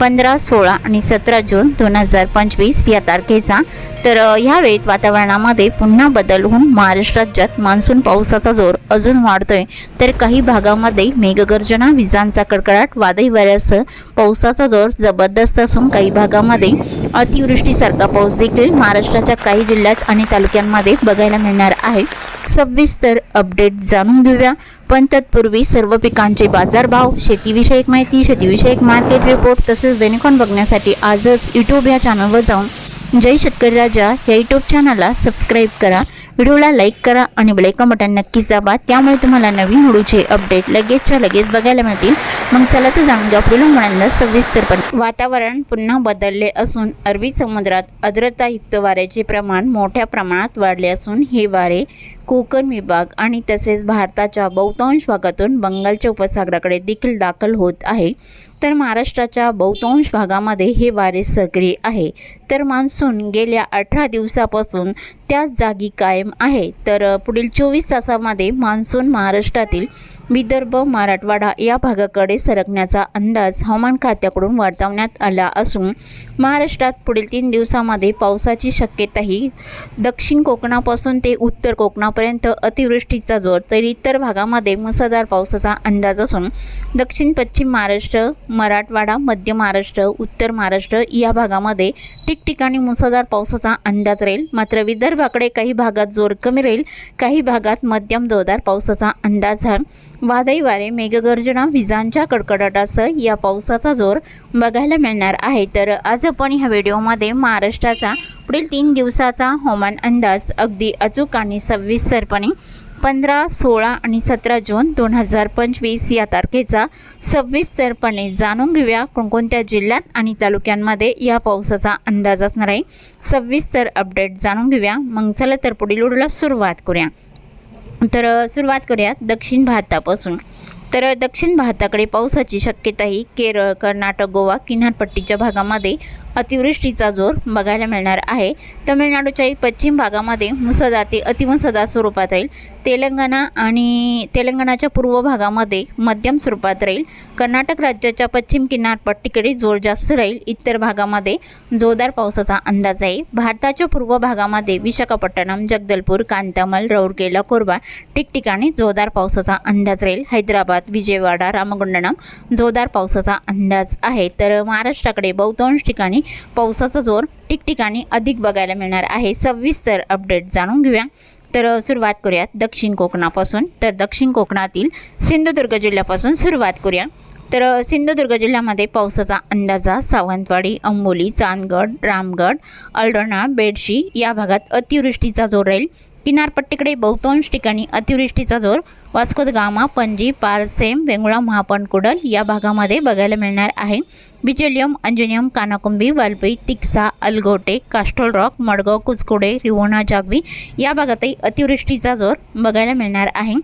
पंधरा सोळा आणि सतरा जून दोन हजार पंचवीस या तारखेचा. तर ह्यावेळी ह्या वेळेत वातावरणामध्ये पुन्हा बदल होऊन महाराष्ट्र राज्यात मान्सून पावसाचा जोर अजून वाढतोय. तर काही भागामध्ये मेघगर्जना विजांचा कडकडाट वादळी वाऱ्यासह पावसाचा जोर जबरदस्त असून काही भागामध्ये अतिवृष्टीसारखा पाऊस देखील महाराष्ट्राच्या काही जिल्ह्यात आणि तालुक्यांमध्ये बघायला मिळणार आहे. सविस्तर अपडेट जाणून घेऊया. पण तत्पूर्वी सर्व पिकांचे बाजारभाव शेतीविषयक माहिती शेतीविषयक मार्केट रिपोर्ट तसेच दैनिकॉन बघण्यासाठी आजच यूट्यूब या चॅनलवर जाऊन जय शेतकरी राजा या यूट्यूब चॅनलला सबस्क्राईब करा. व्हिडिओला लाईक करा आणि बेलायकन बटन नक्कीच दाबा. त्यामुळे तुम्हाला नवीन व्हिडिओचे अपडेट लगेचच्या लगेच बघायला मिळतील. मग चला तर जाणून घ्या पुढील म्हणाला सविस्तरपणे वातावरण पुन्हा बदलले असून अरबी समुद्रात आर्द्रतायुक्त वाऱ्याचे प्रमाण मोठ्या प्रमाणात वाढले असून हे वारे कोकण विभाग आणि तसेच भारताच्या बहुतांश भागातून बंगालच्या उपसागराकडे देखील दाखल होत आहे. तर महाराष्ट्राच्या बहुतांश भागामध्ये हे वारे सक्रिय आहे. तर मान्सून गेल्या अठरा दिवसापासून त्याच जागी कायम आहे. तर पुढील चोवीस तासामध्ये मान्सून महाराष्ट्रातील विदर्भ मराठवाडा या भागाकडे सरकण्याचा अंदाज हवामान खात्याकडून वर्तवण्यात आला असून महाराष्ट्रात पुढील तीन दिवसामध्ये पावसाची शक्यताही दक्षिण कोकणापासून ते उत्तर कोकणापर्यंत अतिवृष्टीचा जोर तर इतर भागामध्ये मुसळधार पावसाचा अंदाज असून दक्षिण पश्चिम महाराष्ट्र मराठवाडा मध्य महाराष्ट्र उत्तर महाराष्ट्र या भागामध्ये ठिकठिकाणी मुसळधार पावसाचा अंदाज राहील. मात्र विदर्भाकडे काही भागात जोर कमी राहील काही भागात मध्यम जोरदार पावसाचा अंदाज आहे वादळी वारे मेघगर्जना विजांच्या कडकडाटासह या पावसाचा जोर बघायला मिळणार आहे. तर आज आपण ह्या व्हिडिओमध्ये महाराष्ट्राचा पुढील तीन दिवसाचा हवामान अंदाज अगदी अचूक आणि सविस्तरपणे पंधरा सोळा आणि सतरा जून दोन हजार पंचवीस या तारखेचा सविस्तरपणे जाणून घेऊया कोणकोणत्या जिल्ह्यात आणि तालुक्यांमध्ये या पावसाचा अंदाज असणार आहे. सविस्तर अपडेट जाणून घेऊया. मग चला तर पुढील उडीला सुरुवात करूया. तर सुरुवात करूयात दक्षिण भारतापासून. तर दक्षिण भारताकडे पावसाची शक्यता ही केरळ कर्नाटक गोवा किनारपट्टीच्या भागामध्ये अतिवृष्टीचा जोर बघायला मिळणार आहे. तमिळनाडूच्याही पश्चिम भागामध्ये मुसळधार ते अतिमुसळधार स्वरूपात राहील. तेलंगणा आणि तेलंगणाच्या पूर्व भागामध्ये मध्यम स्वरूपात राहील. कर्नाटक राज्याच्या पश्चिम किनारपट्टीकडे जोर जास्त राहील. इतर भागामध्ये जोरदार पावसाचा अंदाज आहे. भारताच्या पूर्व भागामध्ये विशाखापट्टणम जगदलपूर कांतामल रौरकेला कोरबा ठिकठिकाणी जोरदार पावसाचा अंदाज राहील. हैदराबाद विजयवाडा रामगुंडणम जोरदार पावसाचा अंदाज आहे. तर महाराष्ट्राकडे बहुतांश ठिकाणी पावसाचा जोर ठिकठिकाणी अधिक बघायला मिळणार आहे. सविस्तर अपडेट जाणून घेऊया. तर सुरुवात करूयात दक्षिण कोकणापासून. तर दक्षिण कोकणातील सिंधुदुर्ग जिल्ह्यापासून सुरुवात करूया. तर सिंधुदुर्ग जिल्ह्यामध्ये पावसाचा अंदाजा सावंतवाडी अंबोली चांदगड रामगड अल्डोणा बेडशी या भागात अतिवृष्टीचा जोर राहील. किनारपट्टीकडे बहुतांश ठिकाणी अतिवृष्टीचा जोर. वास्को गामा पणजी पारसेम वेंगुळा महापणकुडल या भागामध्ये बघायला मिळणार आहे. बिचोलियम अंजुनियम कानाकुंबी वालपई तिक्सा अलगोटे कास्टोल रॉक मडगाव कुचकुडे रिवोणा जागवी या भागातही अतिवृष्टीचा जोर बघायला मिळणार आहे.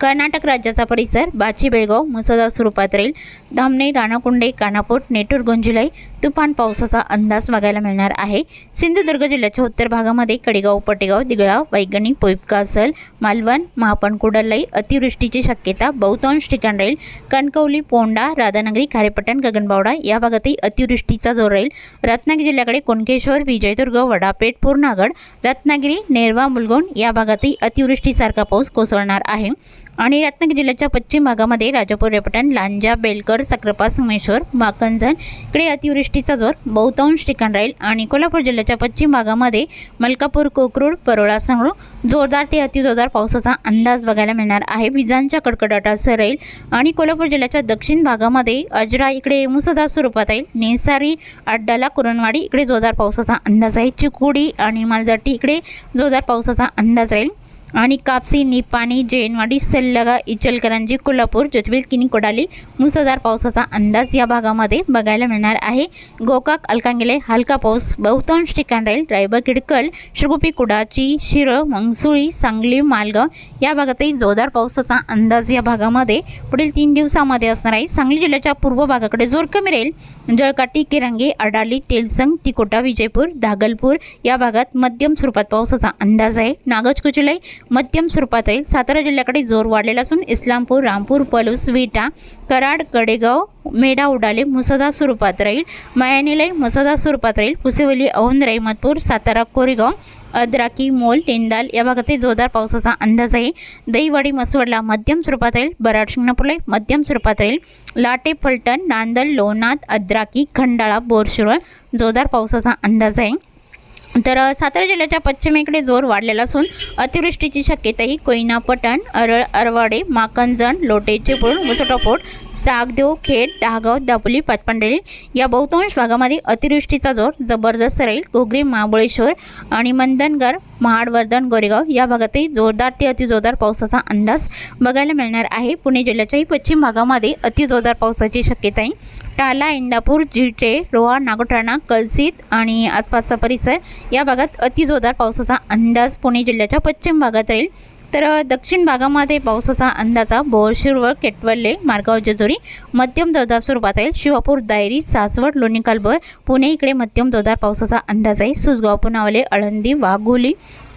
कर्नाटक राज्याचा परिसर बाची बेळगाव मुसदा स्वरूपात राहील. धामणे राणाकुंडे कानापूर नेटूर गुंजुलाई तुफान पावसाचा अंदाज बघायला मिळणार आहे. सिंधुदुर्ग जिल्ह्याच्या उत्तर भागामध्ये कडेगाव पटेगाव दिगळाव वैगणी पोईपकासल मालवण महापणकुडलाई अतिवृष्टीची शक्यता बहुतांश ठिकाण राहील. कणकवली पोंडा राधानगरी खारेपट्टण गगनबावडा या भागातही अतिवृष्टीचा जोर राहील. रत्नागिरी जिल्ह्याकडे कोणकेश्वर विजयदुर्ग वडापेठ पूर्णागड रत्नागिरी नेरवा मुलगोंड या भागातही अतिवृष्टीसारखा पाऊस कोसळणार आहे. आणि रत्नागिरी जिल्ह्याच्या पश्चिम भागामध्ये राजापूर रेपटण लांजा बेलकर सक्रपा सोमेश्वर माकंजन इकडे अतिवृष्टीचा जोर बहुतांश ठिकाण राहील. आणि कोल्हापूर जिल्ह्याच्या पश्चिम भागामध्ये मलकापूर कोकरूड परोळा सांगळू जोरदार ते अतिजोरदार पावसाचा अंदाज बघायला मिळणार आहे. विजांच्या कडकडाटासह राहील आणि कोल्हापूर जिल्ह्याच्या दक्षिण भागामध्ये अजरा इकडे मुसळधार स्वरूपात राहील नेसारी अड्डाला कुरणवाडी इकडे जोरदार पावसाचा अंदाज आहे. चिकोडी आणि मालदाटी इकडे जोरदार पावसाचा अंदाज राहील. आणि कापसी निपाणी जैनवाडी सल्लगा इचलकरंजी कोल्हापूर ज्योतिबील किनी कोडाली मुसळधार पावसाचा अंदाज या भागामध्ये बघायला मिळणार आहे. गोकाक अलकांगिले हलका पाऊस बहुतांश ठिकाण राहील रायबा किडकल शिरगुपी कुडाची शिरळ मंगसुळी सांगली मालगाव या भागातही जोरदार पावसाचा अंदाज या भागामध्ये पुढील तीन दिवसामध्ये असणार आहे. सांगली जिल्ह्याच्या पूर्व भागाकडे जोर कमी राहील. जळकाटी किरंगे अडाली तेलसंग तिकोटा विजयपूर धागलपूर या भागात मध्यम स्वरूपात पावसाचा अंदाज आहे. नागज कुचलय मध्यम स्वरूपात राहील सातारा जिल्ह्याकडे जोर वाढलेला असून इस्लामपूर रामपूर पलूस विटा कराड कडेगाव मेढा उडाले मुसदा स्वरूपात राहील. मायानिलय मुसदा स्वरूपात राहील. पुसेवली औंध रहिमतपूर सातारा कोरेगाव अद्राकी मोल टेंदाल या भागातील जोरदार पावसाचा अंदाज आहे. दहीवाडी मसवडला मध्यम स्वरूपात राहील. बराड शिंगणापूरला मध्यम स्वरूपात राहील. लाटे फलटण नांदल लोणाद अद्राकी खंडाळा बोरशिरोळ जोरदार पावसाचा अंदाज आहे. तर सातारा जिल्ह्याच्या पश्चिमेकडे जोर वाढलेला असून अतिवृष्टीची शक्यताही कोयना पटण अरळ अरवाडे माकंजण लोटे चिपळूण मुसटोपोट सागदेव खेड डहागाव दापोली पाचपांडेली या बहुतांश भागामध्ये अतिवृष्टीचा जोर जबरदस्त राहील. घोगरी महाबळेश्वर आणि मंदनगर महाडवर्धन गोरेगाव या भागातही जोरदार ते अतिजोरदार पावसाचा अंदाज बघायला मिळणार आहे. पुणे जिल्ह्याच्याही पश्चिम भागामध्ये अतिजोरदार पावसाची शक्यता आहे टाला इंदापूर जिटे रोहा नागोठाणा कलसित आणि आसपासचा परिसर या भागात अतिजोरदार पावसाचा अंदाज पुणे जिल्ह्याच्या पश्चिम भागात राहील. तर दक्षिण भागामध्ये पावसाचा अंदाजा बोरशिरवळ केटवल्ले मार्गाव जेजुरी मध्यम जोरदार स्वरूपात राहील. शिवापूर दायरी सासवड लोणीकालभर पुणे इकडे मध्यम जोरदार पावसाचा अंदाज आहे सुसगाव पुनावले आळंदी वाघोली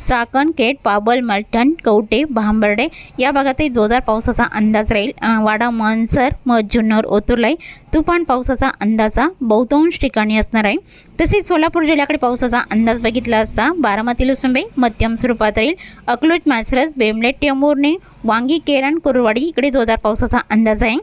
चाकण केट पाबल मलठण कवटे भांबर्डे या भागातही जोरदार पावसाचा अंदाज राहील. वाडा मनसर म जुन्नर ओतुर्लाई तुफान पावसाचा अंदाजा बहुतांश ठिकाणी असणार आहे. तसेच सोलापूर जिल्ह्याकडे पावसाचा अंदाज बघितला असता बारामती लुसुंबे मध्यम स्वरूपात राहील. अकलूज मासरस बेमलेट टेंबुर्णे वांगी केरण कुरवाडी इकडे जोरदार पावसाचा अंदाज आहे.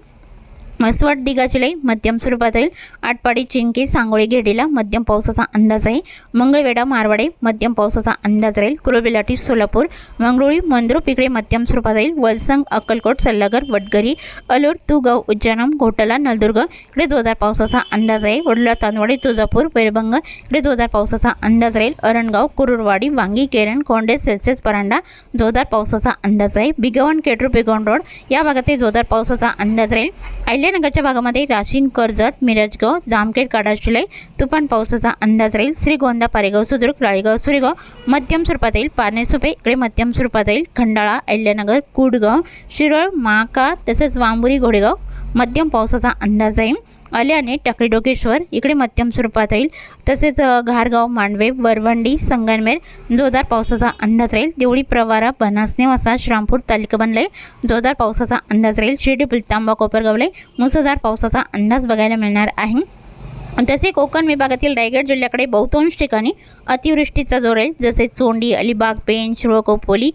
मसवड जुलै मध्यम स्वरूपात राहील आटपाडी चिंकी सांगोळी घेडीला मध्यम पावसाचा अंदाज आहे. मंगळवेढा मारवाडे मध्यम पावसाचा अंदाज राहील. कुरुबिलाटी सोलापूर मंगरुळी मंद्रू पिकडे मध्यम स्वरूपात राहील वलसंग अक्कलकोट सल्लागर वडगरी अलूर तुगाव उज्जैनम घोटाला नलदुर्ग इकडे जोरदार पावसाचा अंदाज आहे. वडला तांदवाडी तुळजापूर वैरभंग इकडे जोरदार पावसाचा अंदाज राहील. अरणगाव कुरुरवाडी वांगी केरण कोंडे सेल्सेस परांडा जोरदार पावसाचा अंदाज आहे. बिगवण केटरू बिगवण रोड या भागातील जोरदार पावसाचा अंदाज राहील. अहिल्यानगरच्या भागामध्ये राशीन कर्जत मिरजगाव जामखेड काडाशिलाई तुफान पावसाचा अंदाज राहील. श्रीगोंदा पारेगाव सुद्रुक राळेगाव सुरेगाव मध्यम स्वरूपात येईल. पारनेसुपे इकडे मध्यम स्वरूपात येईल. खंडाळा अहिल्यानगर कुडगाव शिरोळ माका तसेच वांबुरी घोडेगाव मध्यम पावसाचा अंदाज आहे आल्याने टाकळी डोकेश्वर इकडे मध्यम स्वरूपात राहील. तसेच घारगाव मांडवे वरवंडी संगनमेर जोरदार पावसाचा अंदाज राहील. देवळी प्रवारा बनासने वासा श्रामपूर तालुका बनले. जोरदार पावसाचा अंदाज राहील. शिर्डी पुलतांबा कोपरगावले मुसळधार पावसाचा अंदाज बघायला मिळणार आहे. तसे कोकण विभागातील रायगड जिल्ह्याकडे बहुतांश ठिकाणी अतिवृष्टीचा जोर आहे जसे चोंडी अलिबाग पेण शिरोळ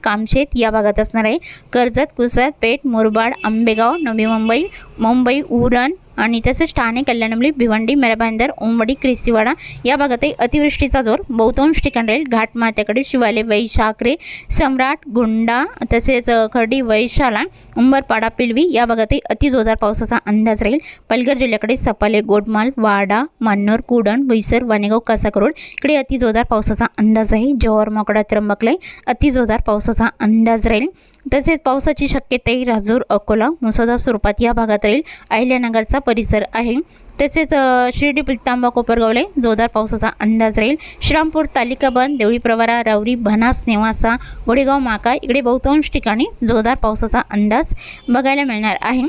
कामशेत या भागात असणार आहे. कर्जत कुसत पेठ मुरबाड आंबेगाव नवी मुंबई मुंबई उरण आणि तसेच ठाणे कल्याणमली भिवंडी मेराबांदर उमडी क्रिस्तीवाडा या भागातही अतिवृष्टीचा जोर. बहुतांश ठिकाण राहील घाटमात्याकडे शिवाले वैशाखरे सम्राट गुंडा तसेच खर्डी वैशाला उंबरपाडा पिलवी या भागातही अतिजोरदार पावसाचा अंदाज राहील. पालघर जिल्ह्याकडे सपाले गोडमाल वाडा मान्नोर कुडण भुईसर वानेगाव कासाकरोड इकडे अतिजोरदार पावसाचा अंदाज आहे. जव्हार मोकडा त्र्यंबकलाई अतिजोरदार पावसाचा अंदाज राहील. तसेच पावसाची शक्यताही राजूर अकोला मुसळधार स्वरूपात या भागात राहील. अहिल्यानगरचा परिसर आहे. तसेच शिर्डी पिलतांबा कोपरगावले जोरदार पावसाचा अंदाज राहील. श्रामपूर तालिका बंद देवळी प्रवारा रावरी भनास नेवासा गोडेगाव माका इकडे बहुतांश ठिकाणी जोरदार पावसाचा अंदाज बघायला मिळणार आहे.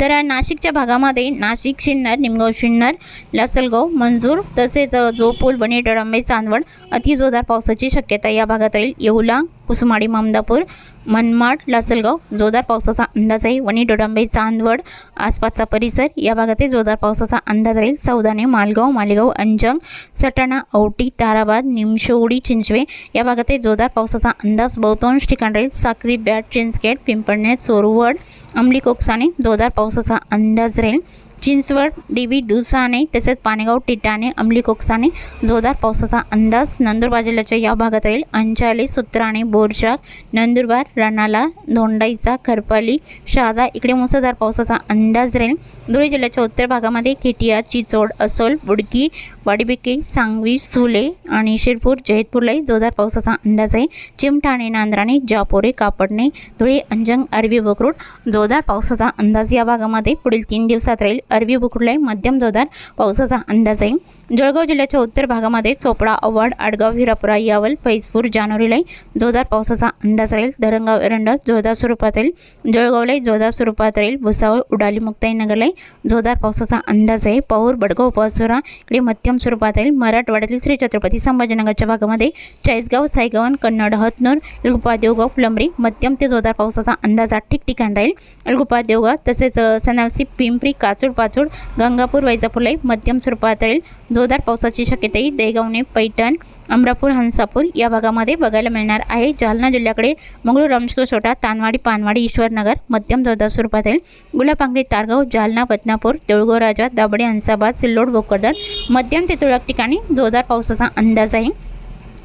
तर नाशिकच्या भागामध्ये नाशिक शिन्नर निमगाव शिन्नर लासलगाव मंजूर तसेच जोपूल बनी डळंबे चांदवड अतिजोरदार पावसाची शक्यता या भागात राहील. येवला कुसुमाडी ममदापूर मनमाड लासलगाव जोरदार पावसाचा अंदाज आहे. वणी डोडांबे चांदवड आसपासचा परिसर या भागातही जोरदार पावसाचा अंदाज राहील. सौदाने मालगाव मालेगाव अंजंग सटाणा औटी ताराबाद निमशोडी चिंचवे या भागातही जोरदार पावसाचा अंदाज बहुतांश ठिकाण राहील. साक्री बॅट चिंचखेड पिंपळनेर चोरवड अंमली कोकसाने जोरदार पावसाचा अंदाज राहील. चिंचवड व्ही दुसाने तसेच पाणेगाव टिटाणे अंमली कोकसाने जोरदार पावसाचा अंदाज नंदुरबार जिल्ह्याच्या या भागात राहील. अंचाले सुत्राणे बोरचाक नंदुरबार रणाला धोंडाईचा खरपाली शहादा इकडे मुसळधार पावसाचा अंदाज राहील. धुळे जिल्ह्याच्या उत्तर भागामध्ये किटिया चिचोड असोल बुडकी वाडीबिके सांगवी सुले आणि शिरपूर जयतपूरलाही जोरदार पावसाचा अंदाज आहे. चिमठाणे नांद्राणे जापोरे कापडणे धुळे अंजंग अरबी बुकरूड जोरदार पावसाचा अंदाज या भागामध्ये. पुढील तीन दिवसात राहील अरबी बुकरूडलाही मध्यम जोरदार पावसाचा अंदाज आहे. जळगाव जिल्ह्याच्या उत्तर भागामध्ये चोपडा अवाड आडगाव हिरापुरा यावल फैजपूर जानेवारीलाही जोरदार पावसाचा अंदाज राहील. धरणगाव एरंडल जोरदार स्वरूपात राहील. जळगावलाही जोरदार स्वरूपात राहील. भुसावळ उडाली मुक्ताईनगरलाही जोरदार पावसाचा अंदाज आहे. पौर बडगाव पाचोरा इकडे मध्यम स्वरूपात राहील मराठवाड्यातील श्री छत्रपती संभाजीनगरच्या भागामध्ये चाळीसगाव सायगावन कन्नड हतनूर अलगुपा देवगाव फुलंबरी मध्यम ते जोरदार पावसाचा अंदाज ठिकठिकाण ठिकठिकाणी राहील. अलगुपा देवगाव तसेच सनावसी पिंपरी काचूड पाचूड गंगापूर वैजापूरलाही मध्यम स्वरूपात राहील जोरदार पावसाची शक्यताही देगावणे पैठण अमरापूर हंसापूर या भागामध्ये बघायला मिळणार आहे. जालना जिल्ह्याकडे मंगळूर रमशको सोटा तानवाडी पानवाडी ईश्वरनगर मध्यम जोरदार स्वरूपात येईल गुलाबांगडी तारगाव जालना बदनापूर देऊळगाव राजा दाबडे हंसाबाद सिल्लोड भोकरदर मध्यम ते तुरळक ठिकाणी जोरदार पावसाचा अंदाज आहे.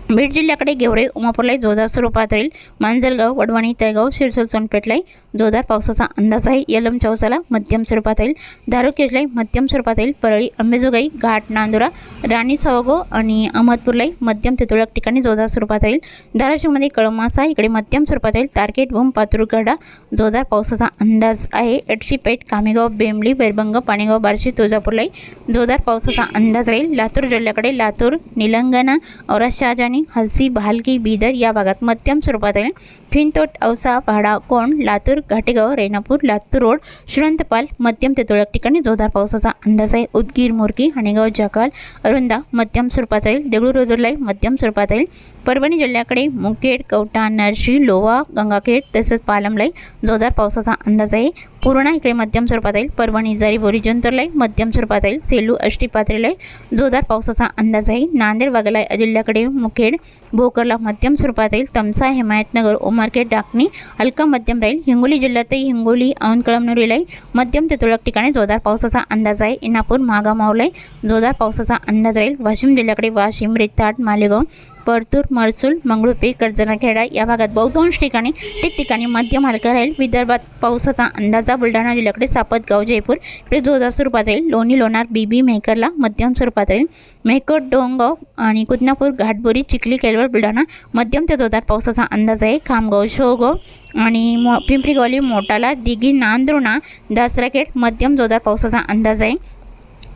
बीड जिल्ह्याकडे गेवरे उमापूरलाही जोरदार स्वरूपात राहील. मांजरगाव वडवणी तळगाव शिरसोल सोनपेठलाही जोरदार पावसाचा अंदाज आहे. यलम चौसाला मध्यम स्वरूपात राहील. धारुकेरलाही मध्यम स्वरूपात राहील. परळी अंबेजोगाई घाट नांदुरा राणी सावगो आणि अहमदपूरलाही मध्यम ते तुरळक ठिकाणी जोरदार स्वरूपात राहील. धाराशिवमध्ये कळमासा इकडे मध्यम स्वरूपात राहील. तारकेट भूम पातुरगडा जोरदार पावसाचा अंदाज आहे. एडशीपेठ कामेगाव बेंबली वैरभंग पाणेगाव बार्शी तुळजापूरलाही जोरदार पावसाचा अंदाज राहील. लातूर जिल्ह्याकडे लातूर निलंगणा औरा शहाजानी हलसी भालकी बिदर या भागात मध्यम स्वरूपात राहील फिनतोट औसा भाडा कोंड लातूर घाटेगाव रेणापूर लातूर रोड श्रंतपाल मध्यम ते तुरळक ठिकाणी जोरदार पावसाचा अंदाज आहे. उदगीर मोरकी हणेगाव जकाल अरुंदा मध्यम स्वरूपात राहील. देगलूर रोजरलाई मध्यम स्वरूपात राहील. परभणी जिल्ह्याकडे मुखेड कवठा नरशी लोहा गंगाखेड तसेच पालमलाई जोरदार पावसाचा अंदाज आहे. पूर्णा इकडे मध्यम स्वरूपात येईल. परभणी जरी बोरी जंतरलाई मध्यम स्वरूपात येईल. सेलू अष्टीपात्रेलाई जोरदार पावसाचा अंदाज आहे. नांदेड वागलाई जिल्ह्याकडे मुखेड भोकरला मध्यम स्वरूपात येईल. तमसा हिमायतनगर उमरखेड डाकणी हलका मध्यम राहील. हिंगोली जिल्ह्यातही हिंगोली औंध कळमनुरीलाई मध्यम ते तुरळक ठिकाणी जोरदार पावसाचा अंदाज आहे. इनापूर महागामावलाई जोरदार पावसाचा अंदाज राहील. वाशिम जिल्ह्याकडे वाशिम रिथाट मालेगाव परतूर मरसूल मंगळुपी कर्जनाखेडा या भागात बहुतांश ठिकाणी ठिकठिकाणी मध्यम हलका राहील. विदर्भात पावसाचा अंदाजा बुलढाणा जिल्ह्याकडे सापतगाव जयपूर. इकडे जोरदार स्वरूपात राहील. लोणी लोणार बीबी मेहकरला मध्यम स्वरूपात राहील. मेहकर डोंगाव आणि कुदनापूर घाटबोरी चिखली केळवळ बुलढाणा मध्यम ते जोरदार पावसाचा अंदाज आहे. खामगाव शोगाव आणि मो पिंपरीगवली मोटाला दिघी नांदुर्णा दासराखेड मध्यम जोरदार पावसाचा अंदाज आहे.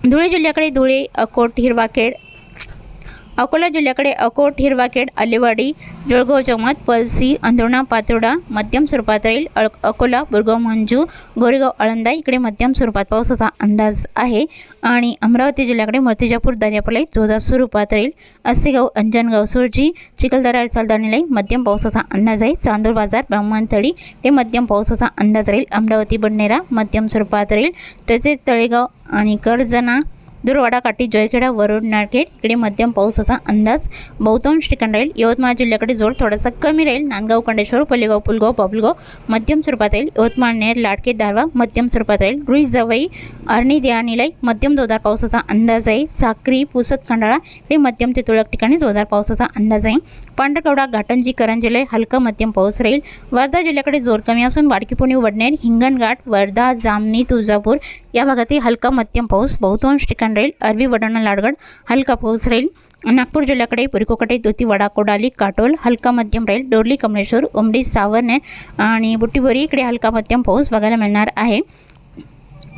धुळे जिल्ह्याकडे धुळे अकोट हिरवाखेड अकोला जिल्ह्याकडे अकोट हिरवाखेड आलेवाडी जळगाव जमात पलसी अंधुणा पातोडा मध्यम स्वरूपात राहील. अकोला बुरगाव मंजू गोरेगाव आळंदा इकडे मध्यम स्वरूपात पावसाचा अंदाज आहे. आणि अमरावती जिल्ह्याकडे मूर्तिजापूर दर्यापलाई जोरदार स्वरूपात राहील. असेगाव अंजनगाव सुरजी चिखलदरा चालदाणीलाई मध्यम पावसाचा अंदाज आहे. चांदूर बाजार ब्राह्मणथळी हे मध्यम पावसाचा अंदाज राहील. अमरावती बडनेरा मध्यम स्वरूपात राहील. तसेच तळेगाव आणि कर्जना दुर्वाडा काठी जयखेडा वरुण नाळखेड इकडे मध्यम पावसाचा अंदाज. बहुतांश ठिकाण राहील यवतमाळ जिल्ह्याकडे जोर थोडासा कमी राहील. नांदगाव कंडेश्वर पलेगाव पुलगाव पापलगाव मध्यम स्वरूपात राहील. यवतमाळ नेर लाटके दारवा मध्यम स्वरूपात राहील. रुई जवई अर्णी देआणीलाई मध्यम जोरदार पावसाचा अंदाज आहे. साक्री पुसत खंडाळा इकडे मध्यम ते तुळक ठिकाणी जोरदार पावसाचा अंदाज आहे. पांढरकवडा घाटंजी करंजले हलका मध्यम पाऊस राहील. वर्धा जिल्ह्याकडे जोर कमी असून वाडकी पुणे वडनेर हिंगणघाट वर्धा जामणी तुळजापूर या भागातही हलका मध्यम पाऊस. बहुतांश ठिकाण राहील. अरबी वडाणा लाडगड हलका पाऊस राहील. नागपूर जिल्ह्याकडे पुरिकोकटे दोती वडा कोडाली काटोल हलका मध्यम राहील. डोरली कमलेश्वर उमडी सावरणे आणि बुट्टीबोरी इकडे हलका मध्यम पाऊस बघायला मिळणार आहे.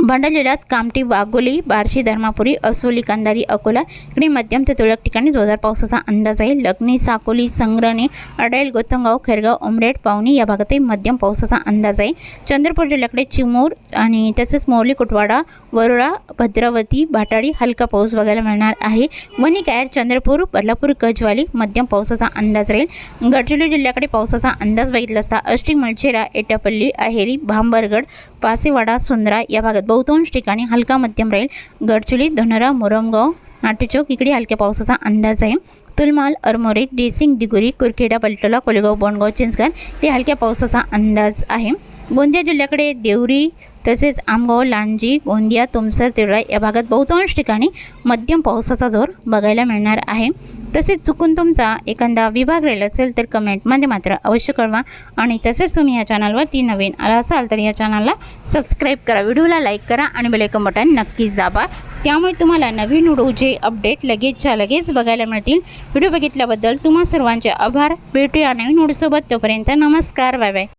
जिल्ह्यात कामठी वाघोली बार्शी धर्मापुरी असोली कंदारी अकोला इकडे मध्यम ते तुरळक ठिकाणी जोरदार पावसाचा अंदाज आहे. लग्नी साकोली संग्रणी अडेल गोतंगाव खेरगाव उमरेड पावणी या भागातही मध्यम पावसाचा अंदाज आहे. चंद्रपूर जिल्ह्याकडे चिमूर आणि तसेच मोवली कुटवाडा वरोळा भद्रावती भाटाडी हलका पाऊस बघायला मिळणार आहे. वणी कायर चंद्रपूर बदलापूर गजवाली मध्यम पावसाचा अंदाज राहील. गडचिरोली जिल्ह्याकडे पावसाचा अंदाज बघितला असता अष्टी मलचेरा एटापल्ली अहेरी भांबरगड पासेवाडा सुंदरा या भागात बहुतांश ठिकाणी हलका मध्यम राहील. गडचिली धनरा मोरमगाव नाटेचौक इकडे हलक्या पावसाचा अंदाज आहे. तुलमाल अरमोरे डेसिंग दिगुरी कुरखेडा पलटोला कोलेगाव बोंडगाव चिंचगार हे हलक्या पावसाचा अंदाज आहे. गोंदिया जिल्ह्याकडे देवरी तसेच आमगाव लांजी गोंदिया तुमसर तिवळा या भागात बहुतांश ठिकाणी मध्यम पावसाचा जोर बघायला मिळणार आहे. तसेच चुकून तुमचा एखादा विभाग राहिला असेल तर कमेंटमध्ये मात्र अवश्य कळवा. आणि तसेच तुम्ही या चॅनलवरती नवीन आला असाल तर या चॅनलला सबस्क्राईब करा. व्हिडिओला लाईक करा आणि बेलायकन बटन नक्कीच दाबा. त्यामुळे तुम्हाला नवीन व्हिडिओचे अपडेट लगेचच्या लगेच बघायला मिळतील. व्हिडिओ बघितल्याबद्दल तुम्हा सर्वांचे आभार. भेटूया नवीन व्हिडिओसोबत. तोपर्यंत नमस्कार. Bye bye